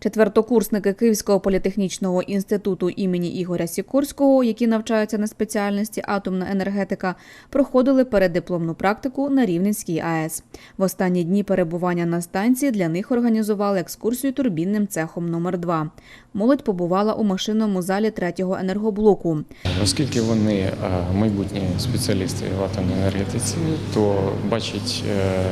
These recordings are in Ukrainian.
Четвертокурсники Київського політехнічного інституту імені Ігоря Сікорського, які навчаються на спеціальності атомна енергетика, проходили переддипломну практику на Рівненській АЕС. В останні дні перебування на станції для них організували екскурсію турбінним цехом номер 2 Молодь побувала у машинному залі третього енергоблоку. Оскільки вони е, майбутні спеціалісти в атомній енергетиці, то бачать е,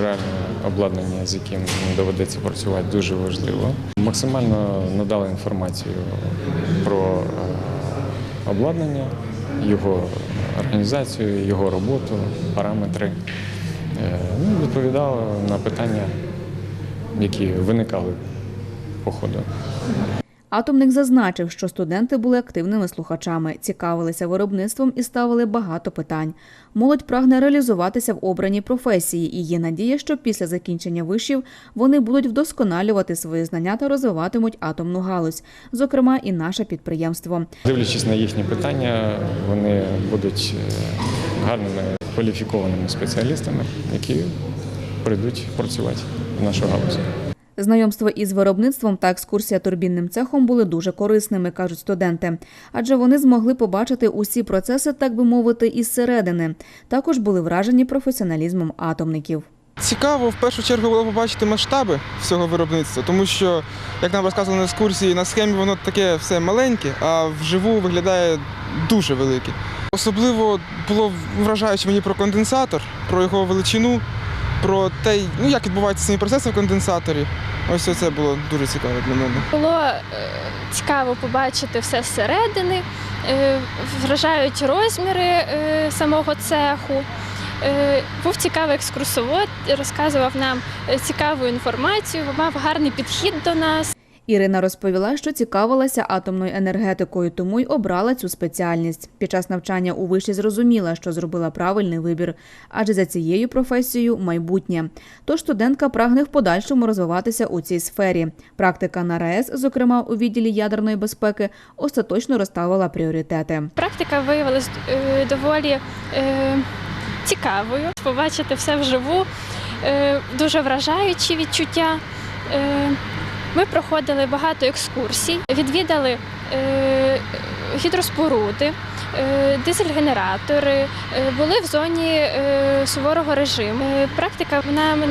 реальне обладнання, з яким доведеться працювати, дуже важливо. Максимально надали інформацію про е, обладнання, його організацію, його роботу, параметри. Е, Ну, відповідали на питання, які виникали по ходу. Атомник зазначив, що студенти були активними слухачами, цікавилися виробництвом і ставили багато питань. Молодь прагне реалізуватися в обраній професії і є надія, що після закінчення вишів вони будуть вдосконалювати свої знання та розвиватимуть атомну галузь, зокрема і наше підприємство. Дивлячись на їхні питання, вони будуть е, гарними кваліфікованими спеціалістами, які прийдуть працювати в нашу галузь. Знайомство із виробництвом та екскурсія турбінним цехом були дуже корисними, кажуть студенти, адже вони змогли побачити усі процеси, так би мовити, із середини. Також були вражені професіоналізмом атомників. Цікаво в першу чергу було побачити масштаби всього виробництва, тому що, як нам розказували на екскурсії, на схемі воно таке все маленьке, а вживу виглядає дуже велике. Особливо було вражаюче мені про конденсатор, про його величину, про те, ну, як відбуваються самі процеси в конденсаторі. Ось це було дуже цікаво для мене. Було е, цікаво побачити все зсередини, е, вражають розміри е, самого цеху. Е, Був цікавий екскурсовод, розказував нам е, цікаву інформацію, мав гарний підхід до нас. Ірина розповіла, що цікавилася атомною енергетикою, тому й обрала цю спеціальність. Під час навчання у виші зрозуміла, що зробила правильний вибір, адже за цією професією майбутнє. Тож студентка прагне в подальшому розвиватися у цій сфері. Практика на РАЕС, зокрема у відділі ядерної безпеки, остаточно розставила пріоритети. Практика виявилась е, доволі е, цікавою. Побачити все вживу, е, дуже вражаючі відчуття. Ми проходили багато екскурсій, відвідали е, гідроспоруди, е, дизель-генератори, е, були в зоні суворого режиму. Практика нам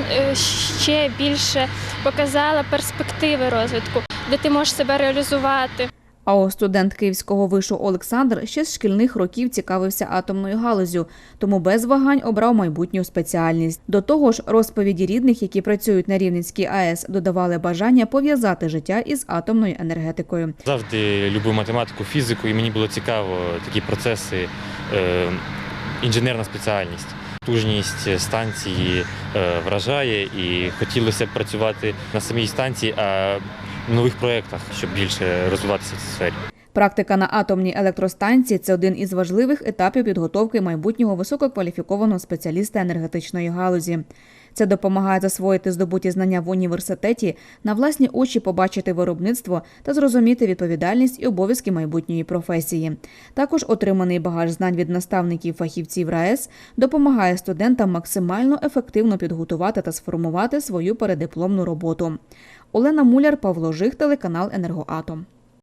ще більше показала перспективи розвитку, де ти можеш себе реалізувати. А ось студент Київського вишу Олександр ще з шкільних років цікавився атомною галузю, тому без вагань обрав майбутню спеціальність. До того ж, розповіді рідних, які працюють на Рівненській АЕС, додавали бажання пов'язати життя із атомною енергетикою. Завжди любив математику, фізику, і мені було цікаво такі процеси, е, інженерна спеціальність. Тужність станції е, вражає і хотілося б працювати на самій станції, а нових проєктах, щоб більше розвиватися в цій сфері. Практика на атомній електростанції це один із важливих етапів підготовки майбутнього висококваліфікованого спеціаліста енергетичної галузі. Це допомагає засвоїти здобуті знання в університеті, на власні очі побачити виробництво та зрозуміти відповідальність і обов'язки майбутньої професії. Також отриманий багаж знань від наставників фахівців РаЕС допомагає студентам максимально ефективно підготувати та сформувати свою передипломну роботу. Олена Муляр, Павло Жих, телеканал Енергоатом.